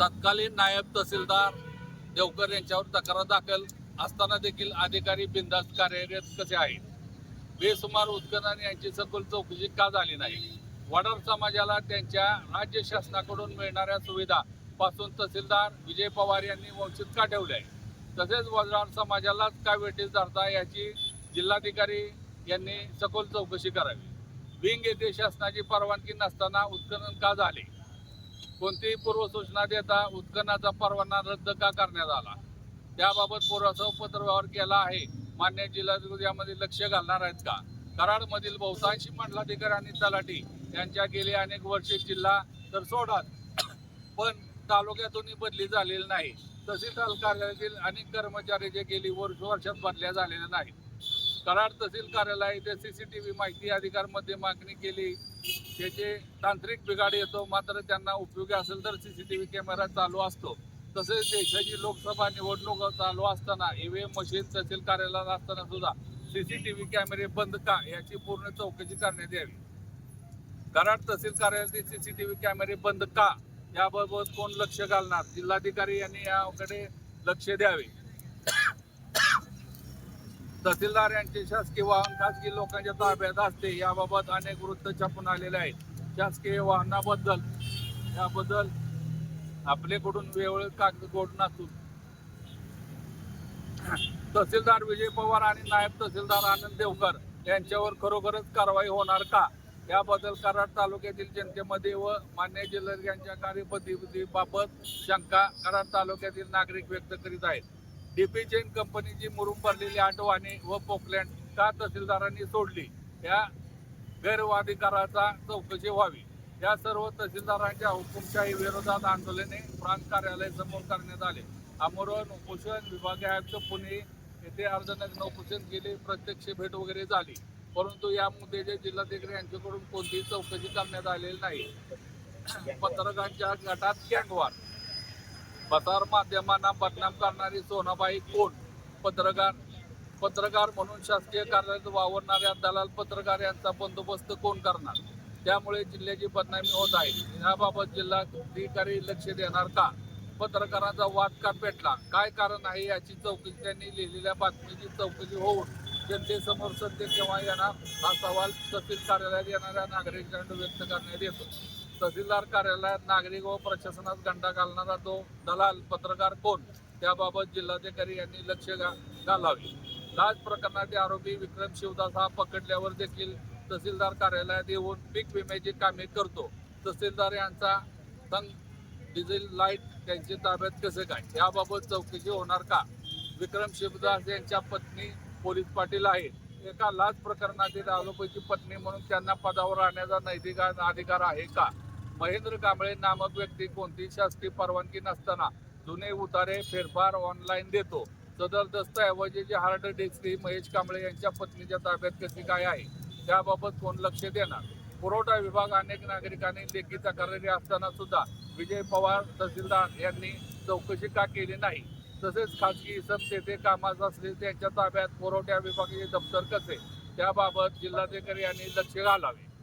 तत्कालीन नायब तहसीलदार देवकर यांच्यावर तक्रार दाखल. असताना देखील अधिकारी बिनधास्त कार्यरत कसे आहेत? बेसुमार उत्खनन यांची सखोल चौकशी का झाली नाही? वडार समाजाला त्यांच्या राज्य शासनाकडून मिळणाऱ्या सुविधा पासून तहसीलदार विजय पवार यांनी वंचित का ठेवले? आहे तसेच वडार समाजालाच का वेटीस धरता याची जिल्हाधिकारी यांनी सखोल चौकशी करावी. विंग येथे शासनाची परवानगी नसताना उत्खनन का झाले? कोणतीही पूर्वसूचना देता उत्खननाचा परवाना रद्द का करण्यात आला? त्याबाबत पुरासा पत्रव्यवहार केला आहे. मान्य जिल्हाधिकारी यामध्ये लक्ष घालणार आहेत का? कराडमधील बहुतांशी मंडलाधिकारी आणि तलाठी यांच्या गेली अनेक वर्षे जिल्हा तर सोडात पण तालुक्यातूनही बदली झालेली नाही. तहसीलदार कार्यालयातील अनेक कर्मचारी जे गेली वर्ष वर्षात बदल्या झालेल्या नाहीत. कराड तहसील कार्यालय येथे सीसीटीव्ही माहिती अधिकारमध्ये मागणी केली. त्याचे तांत्रिक बिघाड येतो मात्र त्यांना उपयोगी असेल तर सीसीटीव्ही कॅमेरा चालू असतो. तसेच देशाची लोकसभा निवडणूक चालू असताना ईव्हीएम मशीन तहसील कार्यालयात असताना सुद्धा सीसीटीव्ही कॅमेरे बंद का याची पूर्ण चौकशी करण्यात यावी. कराड तहसील कार्यालयातील सीसीटीव्ही कॅमेरे बंद का याबाबत कोण लक्ष घालणार? जिल्हाधिकारी यांनी याकडे लक्ष द्यावे. तहसीलदार यांचे शासकीय वाहन खासगी लोकांच्या ताब्यात असते. याबाबत अनेक वृत्त छापून आलेले आहेत. शासकीय वाहनाबद्दल याबद्दल आपल्याकडून वेळ कागद गोड नसून. तहसीलदार विजय पवार आणि नायब तहसीलदार आनंद देवकर यांच्यावर खरोखरच कारवाई होणार का? याबद्दल कराड तालुक्यातील जनतेमध्ये व मान्य जिल्हाधिकाऱ्यांच्या कार्यपद्धतीबाबत शंका कराड तालुक्यातील नागरिक व्यक्त करीत आहेत. डीपी चेन कंपनीची मुरुम भरलेली आठ व पोकलँड का तहसीलदारांनी सोडली? या गैरवाधिकाराचा चौकशी व्हावी. या सर्व तहसीलदारांच्या हुकुमशाही विरोधात आंदोलने प्रांत कार्यालय समोर करण्यात आले. आमरण उपोषण विभागीय आयुक्त पुणे येथे अर्जनक उपोषण केले प्रत्यक्ष भेट वगैरे झाली. परंतु या मुद्द्याचे जिल्हाधिकारी यांच्याकडून कोणतीही चौकशी करण्यात आलेली नाही. पत्रकारांच्या गटात गँगवार. प्रसार माध्यमांना बदनाम करणारी सोनाबाई कोण? पत्रकार. पत्रकार म्हणून शासकीय कार्यालयात वावरणाऱ्या दलाल पत्रकार यांचा बंदोबस्त कोण करणार? त्यामुळे जिल्ह्याची बदनामी होत आहे. याबाबत जिल्हाधिकारी लक्ष देणार का? पत्रकारांचा वाद का पेटला? काय कारण आहे याची चौकशी? त्यांनी लिहिलेल्या बातमीची चौकशी होऊन जनतेसमोर सत्य केव्हा येणार? हा सवाल तहसील कार्यालयात येणाऱ्या नागरिकांकडून व्यक्त करण्यात येतो. तहसीलदार कार्यालयात नागरिक व प्रशासनात गंडा घालणारा तो दलाल पत्रकार कोण? त्याबाबत जिल्हाधिकारी यांनी लक्ष घा घालावे. लाच प्रकरणाचे आरोपी विक्रम शिवदास हा पकडल्यावर देखील तहसीलदार कार्यालयात येऊन पीक विम्याची कामे करतो. तहसीलदार यांचा संघ डिझेल लाइट त्यांच्या ताब्यात कसे काय? याबाबत चौकशी होणार का? विक्रम शिवदास यांच्या पत्नी पोलीस पाटील आहेत. एका लाच प्रकरणातील आरोपीची पत्नी म्हणून त्यांना पदावर राहण्याचा नैतिक अधिकार आहे का? महेंद्र कांबळे नामक व्यक्ती कोणती शासकीय परवानगी नसताना जुने उतारे फेरफार ऑनलाईन देतो. सदर दस्तऐवजीची हार्ड डिस्क ही महेश कांबळे यांच्या पत्नीच्या ताब्यात कशी काय आहे? त्याबाबत कोण लक्ष देणार? पुरवठा विभाग अनेक नागरिकांनी लेखी तक्रारी असताना सुद्धा विजय पवार तहसीलदार यांनी चौकशी का केली नाही? तसेच खाजगी इसम तेथे कामात असले त्यांच्या ताब्यात पुरवठा विभागाचे दप्तर कसे? त्याबाबत जिल्हाधिकारी यांनी लक्ष घालावे.